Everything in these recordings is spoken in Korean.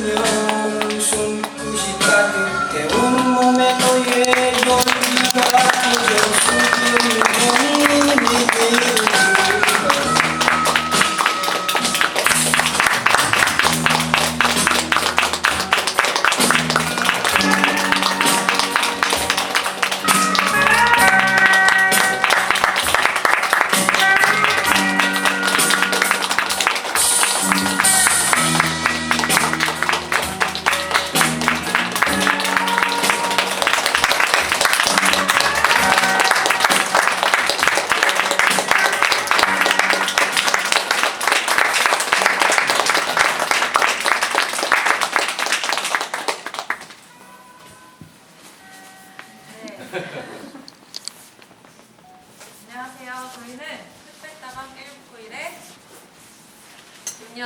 웃으면 손끝이 따뜻 안녕하세요. 저희는 흑백다방 1991의 6년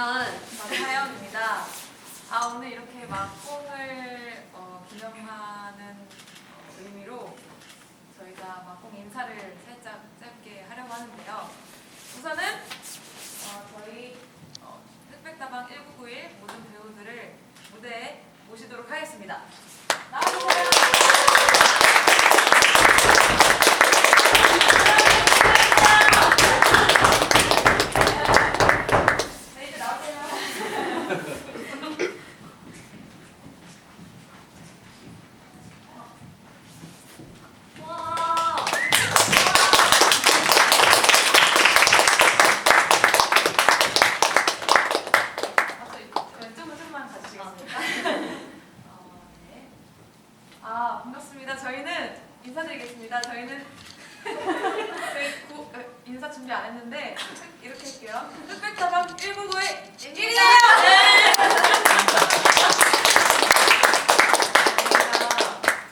박하연입니다. 아 오늘 이렇게 막공을 어, 기념하는 어, 의미로 저희가 막공 인사를 살짝 짧게 하려고 하는데요. 우선은 어, 저희 어, 흑백다방 1991 모든 배우들을 무대에 모시도록 하겠습니다. 나와주세요. 네, 이제 나오세요. 와. 아, 저 왼쪽으로 좀만 가주시겠습니까? 어, 네. 아, 반갑습니다. 저희는 인사드리겠습니다. 저희는 저희 구, 어, 인사 준비 안 했는데 이렇게 할게요. 흑백다방 199의 1이에요!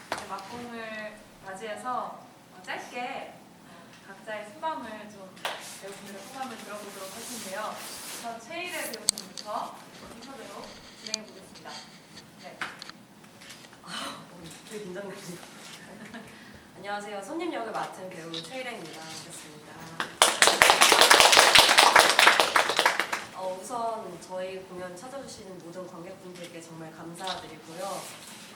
저희가 막공을 맞이해서 어, 짧게 어, 각자의 소감을 좀 배우분들의 소감을 들어보도록 할 텐데요. 우선 최일의 배우분부터 순서대로 진행해 보겠습니다. 네. 되게 긴장되지. 안녕하세요. 손님 역을 맡은 배우 최일행입니다. 반갑습니다. 어, 우선 저희 공연 찾아주시는 모든 관객분들께 정말 감사드리고요.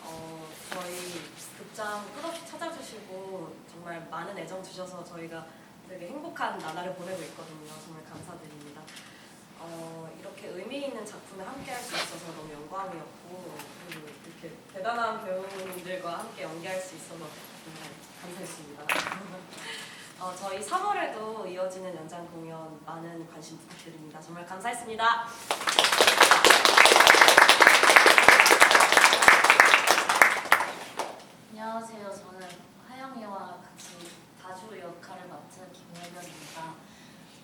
어, 저희 극장 끝없이 찾아주시고 정말 많은 애정 주셔서 저희가 되게 행복한 나날을 보내고 있거든요. 정말 감사드립니다. 어, 이렇게 의미 있는 작품에 함께 할 수 있어서 너무 영광이었고 그리고 이렇게 대단한 배우분들과 함께 연기할 수 있어서 정말 감사했습니다. 어, 저희 3월에도 이어지는 연장 공연 많은 관심 부탁드립니다. 정말 감사했습니다. 안녕하세요. 저는 하영이와 같이 다주 역할을 맡은 김예변입니다.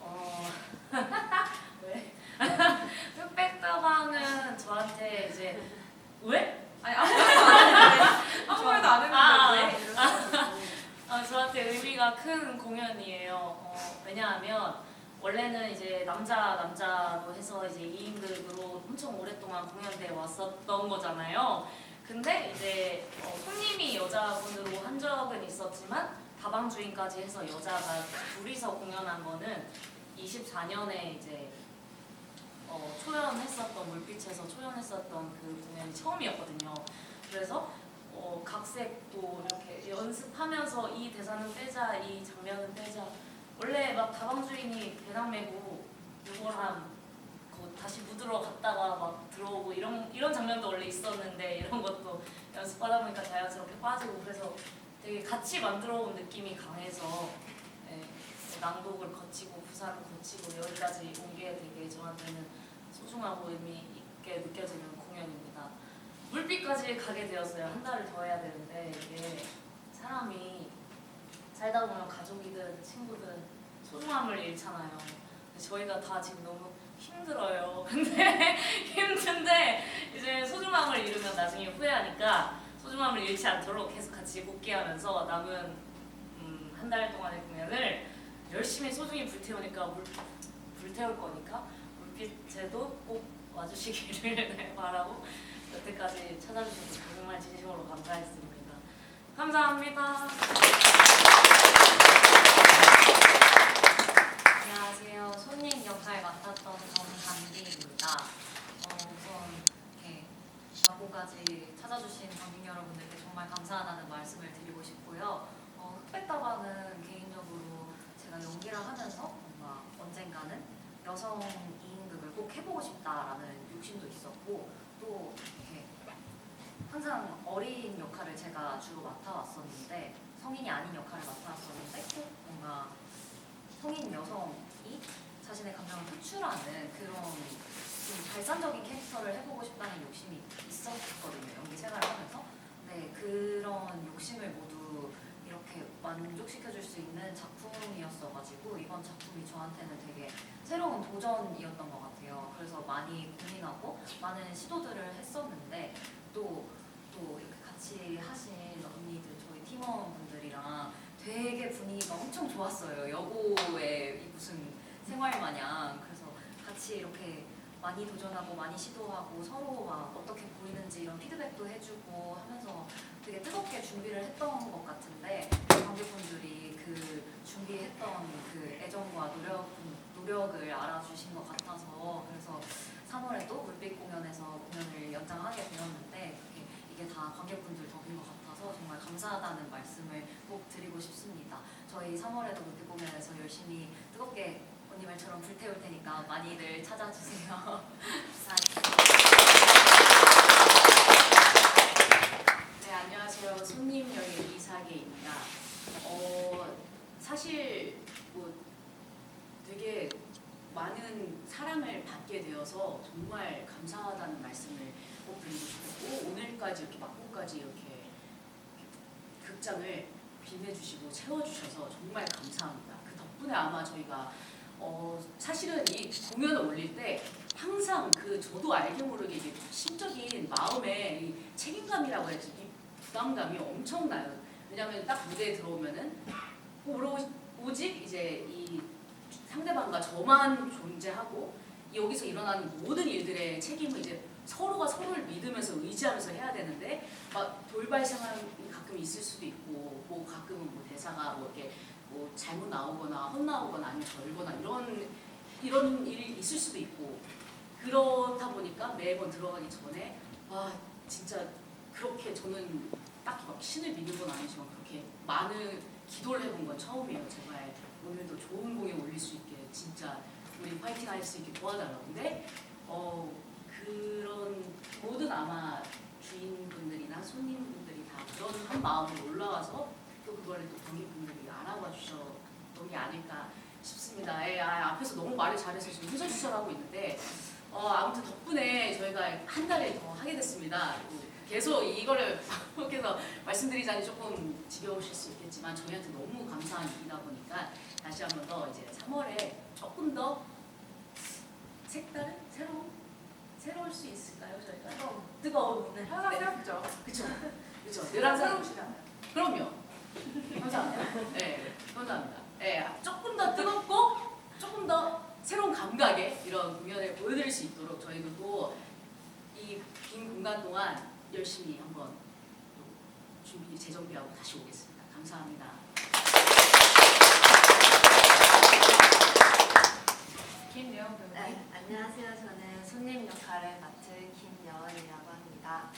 어, 왜? 흑백다방은 저한테 이제 왜? 아니 아무 말도 안 했는데 아무 말도 안 했는데 아, 왜? 이러면서. 아, 저한테 의미가 큰 공연이에요. 어, 왜냐하면 원래는 이제 남자 남자로 해서 이제 2인극으로 엄청 오랫동안 공연대에 왔었던 거잖아요. 근데 이제 어, 손님이 여자분으로 한 적은 있었지만 다방 주인까지 해서 여자가 둘이서 공연한 거는 24년에 이제 어, 초연했었던 물빛에서 초연했었던 그 공연이 처음이었거든요. 그래서 어, 각색도 이렇게 연습하면서 이 대사는 빼자, 이 장면은 빼자. 원래 막 다방 주인이 배낭 메고 누구랑 그 다시 묻으러 갔다가 막 들어오고 이런 이런 장면도 원래 있었는데 이런 것도 연습하다 보니까 자연스럽게 빠지고 그래서 되게 같이 만들어 온 느낌이 강해서 예, 낭독을 거치고 부산을 거치고 여기까지 온 게 되게 저한테는 소중하고 의미 있게 느껴지는 공연입니다. 물빛까지 가게 되었어요. 한 달을 더 해야 되는데 이게 사람이 살다 보면 가족이든 친구든 소중함을 잃잖아요. 저희가 다 지금 너무 힘들어요. 근데 힘든데 이제 소중함을 잃으면 나중에 후회하니까 소중함을 잃지 않도록 계속 같이 복귀하면서 남은 음, 한 달 동안의 공연을 열심히 소중히 불태우니까 물, 불태울 거니까 물빛에도 꼭 와주시기를 네, 바라고 여태까지 찾아주셔서 정말 진심으로 감사했습니다. 감사합니다. 안녕하세요. 손님 역할 맡았던 정감비입니다. 어, 우선 이렇게 무대까지 찾아주신 관객 여러분들께 정말 감사하다는 말씀을 드리고 싶고요. 어, 흑백다방은 개인적으로 제가 연기를 하면서 뭔가 언젠가는 여성 2인극을 꼭 해보고 싶다라는 욕심도 있었고 또 이렇게 항상 어린 역할을 제가 주로 맡아왔었는데 성인이 아닌 역할을 맡아왔었는데 꼭 뭔가 성인 여성이 자신의 감정을 표출하는 그런 좀 발산적인 캐릭터를 해보고 싶다는 욕심이 있었거든요. 연기 생활을 하면서. 네 그런 욕심을 모두 이렇게 만족시켜줄 수 있는 작품이었어가지고 이번 작품이 저한테는 되게 새로운 도전이었던 것 같아요. 그래서 많이 고민하고 많은 시도들을 했었는데 또 또 이렇게 같이 하신 언니들 저희 팀원분들이랑 되게 분위기가 엄청 좋았어요. 여고의 이 무슨 생활 마냥. 그래서 같이 이렇게 많이 도전하고 많이 시도하고 서로 막 어떻게 보이는지 이런 피드백도 해주고 하면서 되게 뜨겁게 준비를 했던 것 같은데 관객분들이 그 준비했던 그 애정과 노력, 노력을 알아주신 것 같아서 그래서 3월에 또 물빛 공연에서 공연을 연장하게 되었는데 이게 다 관객분들 덕인 것 같아서 정말 감사하다는 말씀을 꼭 드리고 싶습니다. 저희 3월에도 물빛 공연에서 열심히 뜨겁게 언니 말처럼 불태울 테니까 많이들 찾아주세요. 네, 안녕하세요. 손님 여인 이사계입니다. 어, 사실 뭐 되게 많은 사랑을 받게 되어서 정말 감사하다는 말씀을 꼭 드리고 싶고 오늘까지 이렇게 막고까지 이렇게 극장을 빛내주시고 채워주셔서 정말 감사합니다. 그 덕분에 아마 저희가 어, 사실은 이 공연을 올릴 때 항상 그 저도 알게 모르게 이게 심적인 마음에 이 책임감이라고 해야지 이 부담감이 엄청나요. 왜냐하면 딱 무대에 들어오면은 오직 이제 이 상대방과 저만 존재하고 여기서 일어나는 모든 일들의 책임을 이제 서로가 서로를 믿으면서 의지하면서 해야 되는데 막 돌발 상황이 가끔 있을 수도 있고 뭐 가끔은 뭐 대사가 뭐 이렇게 뭐 잘못 나오거나 헛나오거나 아니면 절거나 이런 이런 일이 있을 수도 있고 그렇다 보니까 매번 들어가기 전에 와 진짜 그렇게 저는 딱히 막 신을 믿는 건 아니지만 그렇게 많은 기도를 해본 건 처음이에요. 제발 오늘도 좋은 공연 올릴 수 있게 진짜 우리 파이팅 할 수 있게 도와달라고. 근데 어 그런 모든 아마 주인분들이나 손님분들이 다 그런 한 마음으로 올라와서 또 그거를 또 관객분들이 알아봐 주셨던 게 아닐까 싶습니다. 예, 아, 앞에서 너무 말을 잘해서 지금 후설수설하고 있는데 어, 아무튼 덕분에 저희가 한 달을 더 하게 됐습니다. 계속 이거를 반복해서 말씀드리자니 조금 지겨우실 수 있겠지만 저희한테 너무 감사한 일이다 보니까 다시 한번 더 이제 3월에 조금 더 색다른 새로운 새로울 수 있을까요 저희가 뜨거운. 뜨거운 네. 항상 새롭죠. 그쵸 그쵸 늘 항상. 그럼요 감사합니다 네 감사합니다 네 조금 더 뜨겁고 조금 더 새로운 감각의 이런 공연을 보여드릴 수 있도록 저희도 또이 빈 공간 동안 열심히 한번 또 준비 재정비하고 다시 오겠습니다 감사합니다. 김여영 배우님. 네, 안녕하세요. 저는 손님 역할을 맡은 김여은이라고 합니다.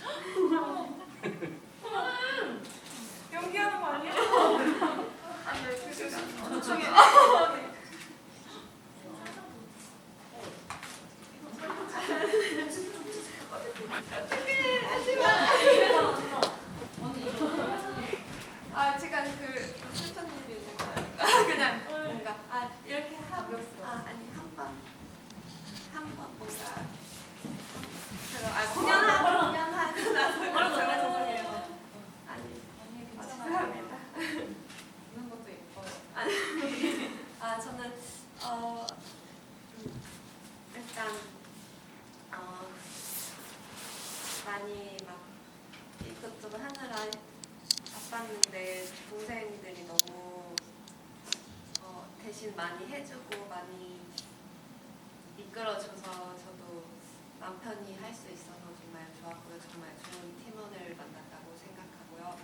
연기하는 거 아니에요? 아니, 네, 그, 그, 그쪽에. 아, 제가 그 슬퍼님이 있는 거예요. 그냥 뭔가 아 이렇게 하고 아 아니 한번한번 뭔가 제가 아 공연하고 공연하고 나서 제가 죄송해요. 아니 아, 죄송합니다. 웃는 것도 예뻐요. 아 저는 어 음, 일단 어 많이 막 이것저것 하느라 바빴는데 동생들이 너무 어, 대신 많이 해주고 많이 이끌어줘서 저도 맘 편히 할 수 있어서 정말 좋았고요. 정말 좋은 팀원을 만났다고 생각하고요.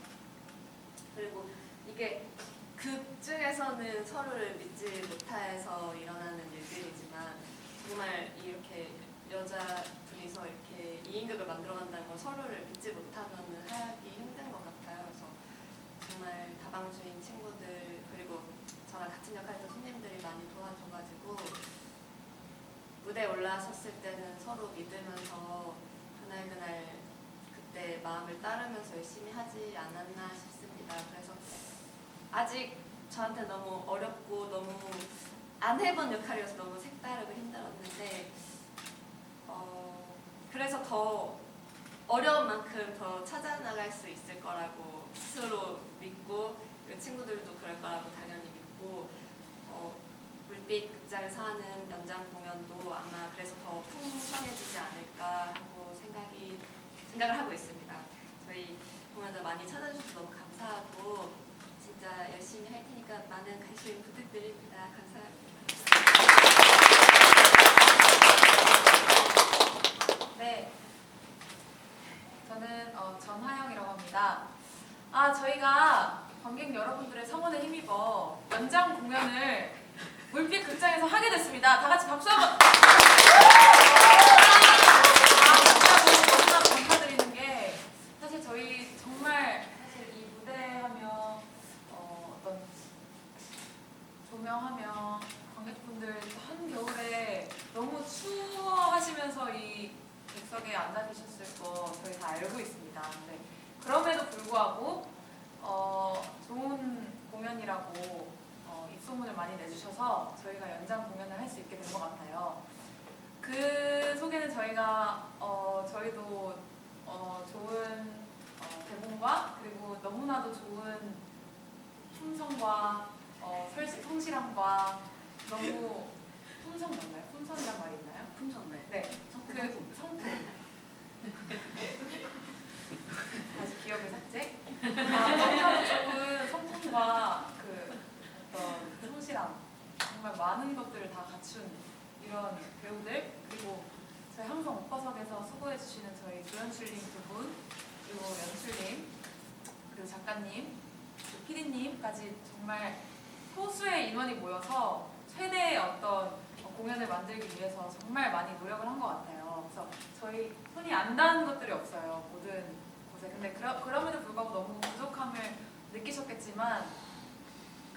그리고 이게 극 중에서는 서로를 믿지 못해서 일어나는 일들이지만 정말 이렇게 여자 둘이서 이렇게 2인극을 만들어간다는 건 서로를 믿지 못하면 하기 힘든 것 같아요. 그래서 정말 다방주인 친구들 그리고 저랑 같은 역할했던 손님들이 많이 도와줘가지고 무대에 올라섰을 때는 서로 믿으면서 그날 그날 그때 마음을 따르면서 열심히 하지 않았나 싶습니다. 그래서 아직 저한테 너무 어렵고 너무 안 해본 역할이어서 너무 색다르고 힘들었는데 어, 그래서 더 어려운 만큼 더 찾아나갈 수 있을 거라고 스스로 믿고 그리고 친구들도 그럴 거라고 당연히 믿고 어, 물빛 극장에서 하는 연장 공연도 아마 그래서 더 풍성해지지 않을까 하고 생각이 생각을 하고 있습니다. 저희 공연도 많이 찾아주셔서 너무 감사하고 진짜 열심히 할 테니까 많은 관심 부탁드립니다. 감사합니다. 네. 저는 어, 전하영이라고 합니다. 아, 저희가 관객 여러분들의 성원에 힘입어 연장 공연을 물빛 극장에서 하게 됐습니다. 다 같이 박수 한번. 아, 감사드리는 게 사실 저희 정말 사실 이 무대하면 어, 어떤 조명하면 관객분들 한 겨울에 너무 추워하시면서 이 객석에 앉아 계셨을 거 저희 다 알고 있습니다. 그럼에도 불구하고 어, 좋은 공연이라고 어, 입소문을 많이 내주셔서 저희가 연장 공연을 할 수 있게 된 것 같아요. 그 속에는 저희가 어, 저희도 어, 좋은 어, 대본과 그리고 너무나도 좋은 품성과 어, 설시, 성실함과 너무 품성 맞나요? 품성이란 말이 있나요? 품성 네. 네, 그 성품. 다시 기억을 삭제. 아, 너무나도 좋은 성품과 그 어떤 성실함, 정말 많은 것들을 다 갖춘 이런 배우들 그리고 저희 항상 오빠석에서 수고해 주시는 저희 조연출님 두 분, 그리고 연출님, 그리고 작가님, 그리고 PD님까지 정말 소수의 인원이 모여서 최대의 어떤 어, 공연을 만들기 위해서 정말 많이 노력을 한 것 같아요. 그래서 저희 손이 안 닿은 것들이 없어요. 모든 곳에. 근데 그러, 그럼에도 불구하고 너무 부족함을 느끼셨겠지만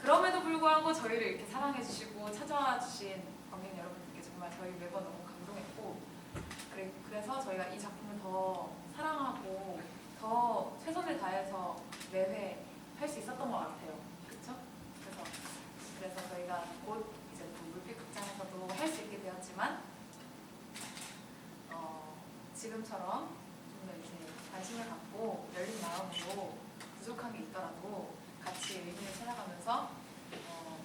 그럼에도 불구하고 저희를 이렇게 사랑해 주시고 찾아와 주신 관객 여러분들께 정말 저희 매번 너무 감동했고 그래, 그래서 저희가 이 작품을 더 사랑하고 더 최선을 다해서 매회 할 수 있었던 것 같아요. 그렇죠? 그래서 그래서 저희가 곧 이제 또 물빛 극장에서도 할 수 있게 되었지만 어, 지금처럼 좀 더 이제 관심을 갖고 열린 마음으로 부족한 게 있더라도 같이 의미를 찾아가면서 어,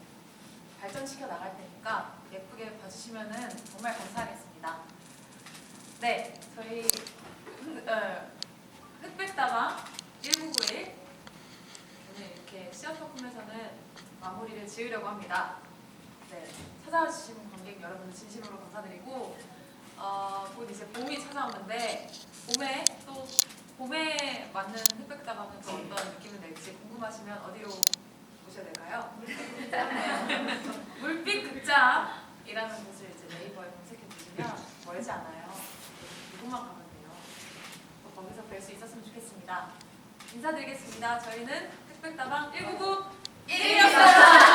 발전시켜 나갈 테니까 예쁘게 봐주시면은 정말 감사하겠습니다. 네, 저희 흑- 어, 흑백다방 1991 오늘 이렇게 시어터품에서는 마무리를 지으려고 합니다. 네, 찾아와 주신 관객 여러분 진심으로 감사드리고 어, 곧 이제 봄이 찾아오는데 봄에 또 봄에 맞는 흑백다방은 또 어떤 느낌을 낼지 궁금하시면 어디로 오셔야 될까요? 물빛 극장이라는 곳을 이제 네이버에 검색해 주시면 멀지 않아요. 이곳만 가면 돼요. 또 거기서 뵐 수 있었으면 좋겠습니다. 인사드리겠습니다. 저희는 흑백다방 199 1이었습니다.